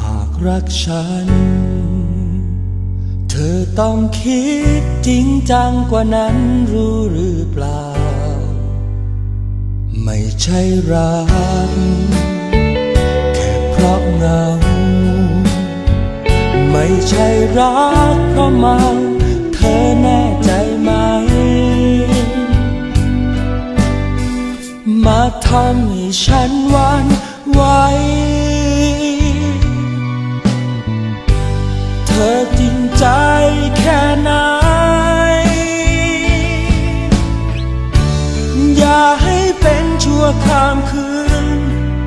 หากรักฉัน เธอต้องคิดจริงจังกว่านั้นรู้หรือเปล่า ไม่ใช่รัก แค่เพราะเงา ไม่ใช่รักเพราะเมา เธอแน่ใจไหมมาทำให้ฉันวัน ไหวเธอจริงใจแค่ไหน อย่าให้เป็นชั่วข้ามคืน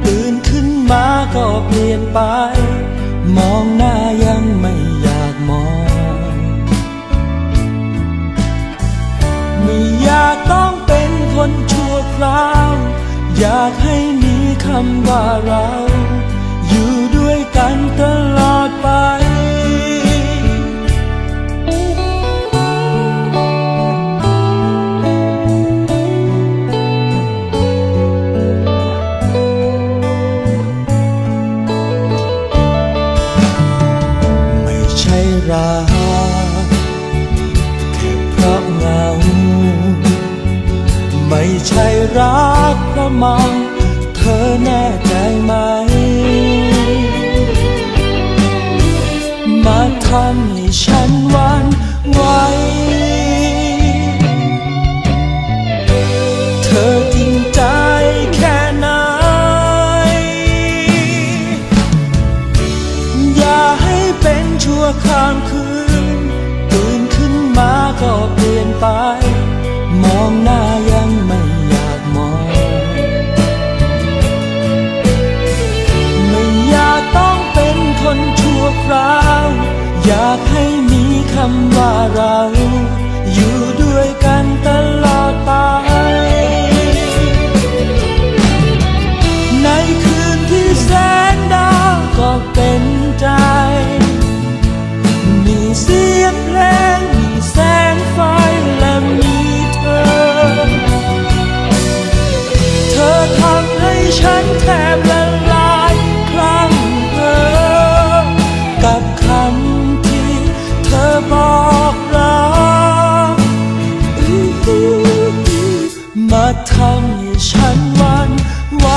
ตื่นขึ้นมาก็เปลี่ยนไป มองหน้ายังไม่อยากมอง ไม่อยากต้องเป็นคนชั่วคราว อยากให้มี คำว่าเรา อยู่ด้วยกันตลอดไป ไม่ใช่รักแค่เพราะเงา ไม่ใช่รักเพราะมาเธอแน่ใจไหม มาทำให้ฉันหวั่นไหวเธอจริงใจแค่ไหน อย่าให้เป็นชั่วข้ามคืน ตื่นขึ้นมาก็เปลี่ยนไป มองหน้า ทำให้ฉันวันไหว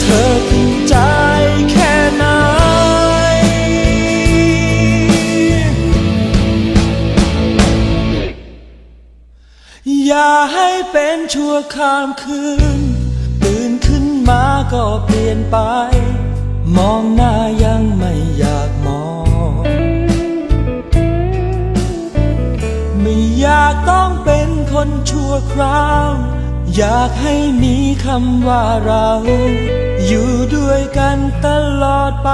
เธอจริงใจแค่ไหนอย่าให้เป็นชั่วข้ามคืน ตื่นขึ้นมาก็เปลี่ยนไป มองหน้ายังไม่อยาก นชั่วคราว อยากให้มีคำว่าเรา อยู่ด้วยกันตลอดไป